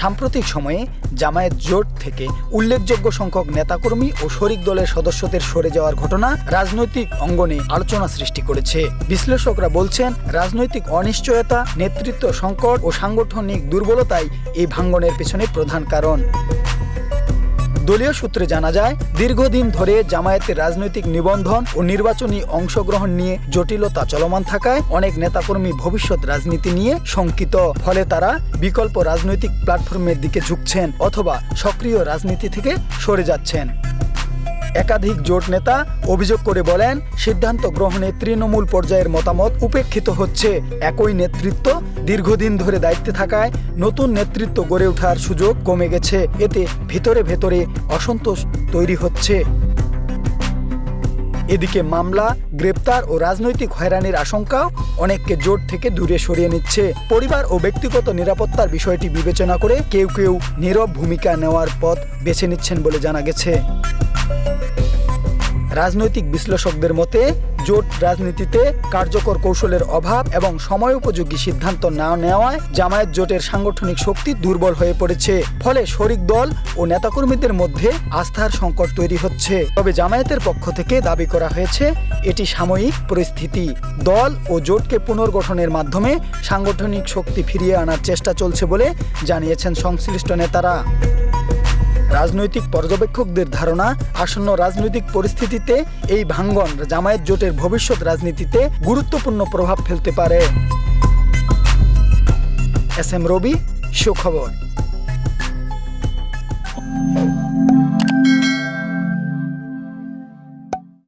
সাম্প্রতিক সময়ে জামায়াত জোট থেকে উল্লেখযোগ্য সংখ্যক নেতাকর্মী ও শরিক দলের সদস্যদের সরে যাওয়ার ঘটনা রাজনৈতিক অঙ্গনে আলোচনা সৃষ্টি করেছে। বিশ্লেষকরা বলছেন, রাজনৈতিক অনিশ্চয়তা, নেতৃত্ব সংকট ও সাংগঠনিক দুর্বলতাই এই ভাঙ্গনের পেছনে প্রধান কারণ। দলীয় সূত্রে জানা যায়, দীর্ঘদিন ধরে জামায়াতের রাজনৈতিক নিবন্ধন ও নির্বাচনী অংশগ্রহণ নিয়ে জটিলতা চলমান থাকায় অনেক নেতাকর্মী ভবিষ্যৎ রাজনীতি নিয়ে শঙ্কিত। ফলে তারা বিকল্প রাজনৈতিক প্ল্যাটফর্মের দিকে ঝুঁকছেন অথবা সক্রিয় রাজনীতি থেকে সরে যাচ্ছেন। একাধিক জোট নেতা অভিযোগ করে বলেন, সিদ্ধান্ত গ্রহণে তৃণমূল পর্যায়ের মতামত উপেক্ষিত হচ্ছে। একই নেতৃত্ব দীর্ঘদিন ধরে দায়িত্বে থাকায় নতুন নেতৃত্ব গড়ে ওঠার সুযোগ কমে গেছে। এতে ভেতরে ভেতরে অসন্তোষ তৈরি হচ্ছে। এদিকে মামলা, গ্রেপ্তার ও রাজনৈতিক হয়রানির আশঙ্কাও অনেককে জোট থেকে দূরে সরিয়ে নিচ্ছে। পরিবার ও ব্যক্তিগত নিরাপত্তার বিষয়টি বিবেচনা করে কেউ কেউ নীরব ভূমিকা নেওয়ার পথ বেছে নিচ্ছেন বলে জানা গেছে। রাজনৈতিক বিশ্লেষকদের মতে, জোট রাজনীতিতে কার্যকর কৌশলের অভাব এবং সময় উপযোগী সিদ্ধান্ত না নেওয়ায় জামায়াত জোটের সাংগঠনিক শক্তি দুর্বল হয়ে পড়েছে। ফলে শরিক দল ও নেতাকর্মীদের মধ্যে আস্থার সংকট তৈরি হচ্ছে। তবে জামায়াতের পক্ষ থেকে দাবি করা হয়েছে, এটি সাময়িক পরিস্থিতি। দল ও জোটকে পুনর্গঠনের মাধ্যমে সাংগঠনিক শক্তি ফিরিয়ে আনার চেষ্টা চলছে বলে জানিয়েছেন সংশ্লিষ্ট নেতারা। রাজনৈতিক পর্যবেক্ষকদের ধারণা, আসন্ন রাজনৈতিক পরিস্থিতিতে এই ভাঙ্গন জামায়াত জোটের ভবিষ্যৎ রাজনীতিতে গুরুত্বপূর্ণ প্রভাব ফেলতে পারে। এস এম রবি, সুখবর।